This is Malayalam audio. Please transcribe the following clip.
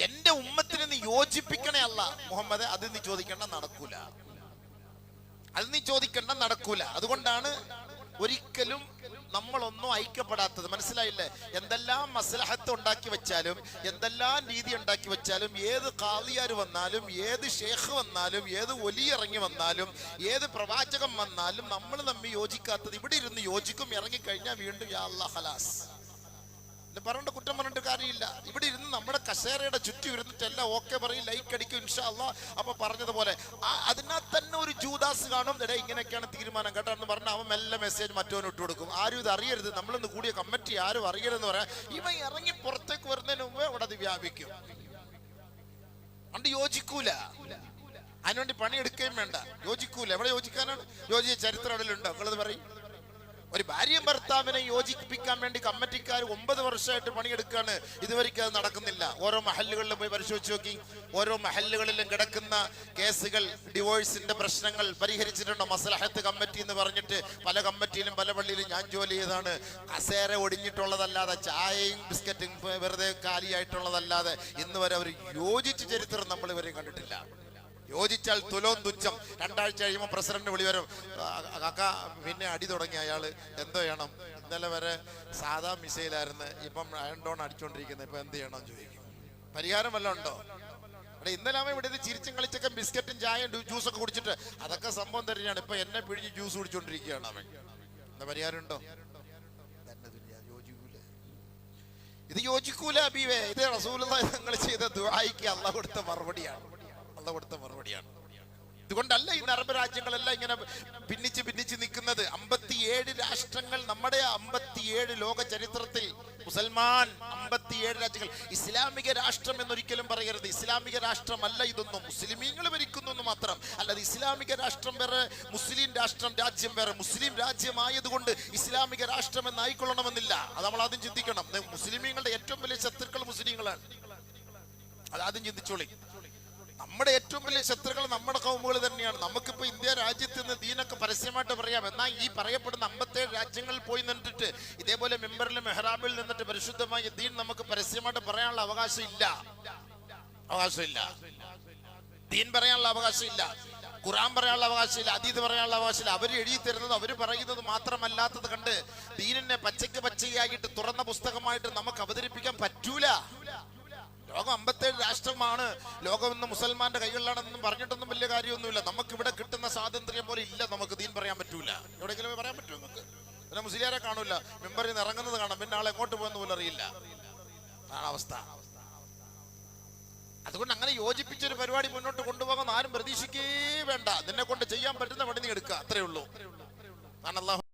എന്റെ ഉമ്മത്തിന് നീ യോജിപ്പിക്കണേ അല്ല. മുഹമ്മദ് അത് നീ ചോദിക്കേണ്ട നടക്കൂല. അത് നീ ചോദിക്കേണ്ട നടക്കൂല. അതുകൊണ്ടാണ് ഒരിക്കലും നമ്മളൊന്നും ഐക്യപ്പെടാത്തത്. മനസ്സിലായില്ലേ? എന്തെല്ലാം മസലഹത്ത് ഉണ്ടാക്കി വെച്ചാലും എന്തെല്ലാം രീതി ഉണ്ടാക്കി വെച്ചാലും ഏത് കാളിയാർ വന്നാലും ഏത് ഷേഖ് വന്നാലും ഏത് ഒലി ഇറങ്ങി വന്നാലും ഏത് പ്രവാചകം വന്നാലും നമ്മൾ തമ്മിൽ യോജിക്കാത്തത് ഇവിടെ ഇരുന്ന് യോജിക്കും ഇറങ്ങിക്കഴിഞ്ഞാൽ വീണ്ടും യാ അല്ലാ ഹലാസ് ഇത് പറഞ്ഞിട്ട് കുറ്റം പറഞ്ഞിട്ട് കാര്യമില്ല. ഇവിടെ ഇരുന്ന് നമ്മുടെ കസേരയുടെ ചുറ്റും ഇരുന്നിട്ട് എല്ലാം ഓക്കെ പറയും ലൈക്ക് അടിക്കും ഇൻഷാല്ല അപ്പൊ പറഞ്ഞതുപോലെ അതിനകത്ത് തന്നെ ഒരു ജൂദാസ് കാണും. എടേ ഇങ്ങനെയൊക്കെയാണ് തീരുമാനം. കേട്ടോ? എന്ന് പറഞ്ഞാൽ അവൻ മെല്ലെ മെസ്സേജ് മറ്റവന് ഇട്ട് കൊടുക്കും. ആരും ഇത് അറിയരുത്. നമ്മളൊന്ന് കൂടിയ കമ്മിറ്റി ആരും അറിയരുതെന്ന് പറയാം. ഇവ ഇറങ്ങി പുറത്തേക്ക് വരുന്നതിന് മുമ്പേ അവിടെ അത് വ്യാപിക്കും. അണ്ട് യോജിക്കൂല. അതിനുവേണ്ടി പണിയെടുക്കുകയും വേണ്ട. യോജിക്കൂല. എവിടെ യോജിക്കാനാണ്? യോജിച്ച ചരിത്രം അവിടെ ഉണ്ടോ നിങ്ങളത് പറയും. ഒരു ഭാര്യയും ഭർത്താവിനെ യോജിപ്പിക്കാൻ വേണ്ടി കമ്മിറ്റിക്കാർ ഒമ്പത് വർഷമായിട്ട് പണിയെടുക്കാണ് ഇതുവരെയ്ക്ക് അത് നടക്കുന്നില്ല. ഓരോ മഹല്ലുകളിലും പോയി പരിശോധിച്ച് നോക്കി. ഓരോ മഹല്ലുകളിലും കിടക്കുന്ന കേസുകൾ ഡിവോഴ്സിന്റെ പ്രശ്നങ്ങൾ പരിഹരിച്ചിട്ടുണ്ടോ? മസലഹത്ത് കമ്മിറ്റി എന്ന് പറഞ്ഞിട്ട് പല കമ്മിറ്റിയിലും പല പള്ളിയിലും ഞാൻ ജോലി ചെയ്താണ് കസേര ഒടിഞ്ഞിട്ടുള്ളതല്ലാതെ ചായയും ബിസ്ക്കറ്റും വെറുതെ കാലിയായിട്ടുള്ളതല്ലാതെ ഇന്ന് വരെ അവർ യോജിച്ച് ചരിത്രം നമ്മൾ ഇവരെയും കണ്ടിട്ടില്ല. യോജിച്ചാൽ തുലോം തുച്ഛം. രണ്ടാഴ്ച കഴിയുമ്പോൾ പ്രസിഡന്റ് വിളി വരും. കാക്ക പിന്നെ അടി തുടങ്ങി അയാൾ എന്തോ ചെയ്യണം ഇന്നലെ വരെ സാധാ മിസൈലായിരുന്നു. ഇപ്പം അയൺ ഡോൺ അടിച്ചോണ്ടിരിക്കുന്നത് ഇപ്പൊ എന്ത് ചെയ്യണം ചോദിക്കും. പരിഹാരം വല്ലതും ഉണ്ടോ? അവിടെ ഇന്നലെ അവൻ ഇവിടെ ചിരിച്ചും കളിച്ചൊക്കെ ബിസ്ക്കറ്റും ചായയും ജ്യൂസൊക്കെ കുടിച്ചിട്ട് അതൊക്കെ സംഭവം തന്നെയാണ്. ഇപ്പൊ എന്നെ പിഴിഞ്ഞ് ജ്യൂസ് കുടിച്ചോണ്ടിരിക്കുകയാണ് അവൻ. എന്താ പരിഹാരം ഉണ്ടോ? ഇത് യോജിക്കൂല അബീവേ. ഇത് റസൂൽ നിങ്ങൾ ചെയ്ത ദുബായിക്ക് അള്ള കൊടുത്ത മറുപടിയാണ്. അള്ളാഹ് കൊടുത്ത മറുപടിയാണ്. ഇതുകൊണ്ടല്ല ഈ അറബ് രാജ്യങ്ങളെല്ലാം ഇങ്ങനെ ഭിന്നിച്ച് ഭിന്നിച്ച് നിൽക്കുന്നത്. അമ്പത്തിയേഴ് രാഷ്ട്രങ്ങൾ നമ്മുടെ അമ്പത്തിയേഴ് ലോക ചരിത്രത്തിൽ മുസൽമാൻ അമ്പത്തിയേഴ് രാജ്യങ്ങൾ. ഇസ്ലാമിക രാഷ്ട്രം എന്നൊരിക്കലും പറയരുത്. ഇസ്ലാമിക രാഷ്ട്രമല്ല ഇതൊന്നും. മുസ്ലിമീങ്ങൾ ഭരിക്കുന്നു എന്ന് മാത്രം. അല്ലാതെ ഇസ്ലാമിക രാഷ്ട്രം വേറെ മുസ്ലിം രാഷ്ട്രം രാജ്യം വേറെ. മുസ്ലിം രാജ്യമായതുകൊണ്ട് ഇസ്ലാമിക രാഷ്ട്രം എന്നായിക്കൊള്ളണമെന്നില്ല. അത് നമ്മൾ ആദ്യം ചിന്തിക്കണം. മുസ്ലിമീങ്ങളുടെ ഏറ്റവും വലിയ ശത്രുക്കൾ മുസ്ലിങ്ങളാണ്. അതാദ്യം ചിന്തിച്ചോളി. നമ്മുടെ ഏറ്റവും വലിയ ശത്രുക്കൾ നമ്മുടെ കൗമുകൾ തന്നെയാണ്. നമുക്കിപ്പോ ഇന്ത്യ രാജ്യത്ത് നിന്ന് ദീനൊക്കെ പരസ്യമായിട്ട് പറയാം. എന്നാൽ ഈ പറയപ്പെടുന്ന അമ്പത്തേഴ് രാജ്യങ്ങളിൽ പോയി നിന്നിട്ട് ഇതേപോലെ മെമ്പറിൽ മെഹ്റാബിൽ നിന്നിട്ട് പരിശുദ്ധമായ ദീൻ നമുക്ക് പരസ്യമായിട്ട് പറയാനുള്ള അവകാശം ഇല്ല. അവകാശമില്ല ദീൻ പറയാനുള്ള അവകാശമില്ല ഖുറാൻ പറയാനുള്ള അവകാശമില്ല അതീത് പറയാനുള്ള അവകാശമില്ല അവർ എഴുതി തരുന്നത് അവർ പറയുന്നത് മാത്രമല്ലാത്തത് കണ്ട് ദീനിനെ പച്ചയ്ക്ക് പച്ചയായിട്ട് തുറന്ന പുസ്തകമായിട്ട് നമുക്ക് അവതരിപ്പിക്കാൻ പറ്റൂല. ലോകം അമ്പത്തേഴ് രാഷ്ട്രമാണ് ലോകം ഇന്ന് മുസൽമാന്റെ കൈകളിലാണെന്നും പറഞ്ഞിട്ടൊന്നും വലിയ കാര്യമൊന്നുമില്ല. നമുക്ക് ഇവിടെ കിട്ടുന്ന സ്വാതന്ത്ര്യം പോലെ ഇല്ല നമുക്ക് ദീൻ പറയാൻ പറ്റൂല. എവിടെയെങ്കിലും പറയാൻ പറ്റുമോ നമുക്ക് പിന്നെ മുസ്ലിയാരെ കാണൂല. മെമ്പറിൽ നിന്ന് ഇറങ്ങുന്നത് കാണാം. പിന്നെ ആളെ എങ്ങോട്ട് പോകുന്ന പോലും അറിയില്ല. അവസ്ഥ. അതുകൊണ്ട് അങ്ങനെ യോജിപ്പിച്ചൊരു പരിപാടി മുന്നോട്ട് കൊണ്ടുപോകാൻ ആരും പ്രതീക്ഷിക്കേ വേണ്ട. നിന്നെ കൊണ്ട് ചെയ്യാൻ പറ്റുന്ന പണി നീ എടുക്കുക. അത്രേ ഉള്ളൂ.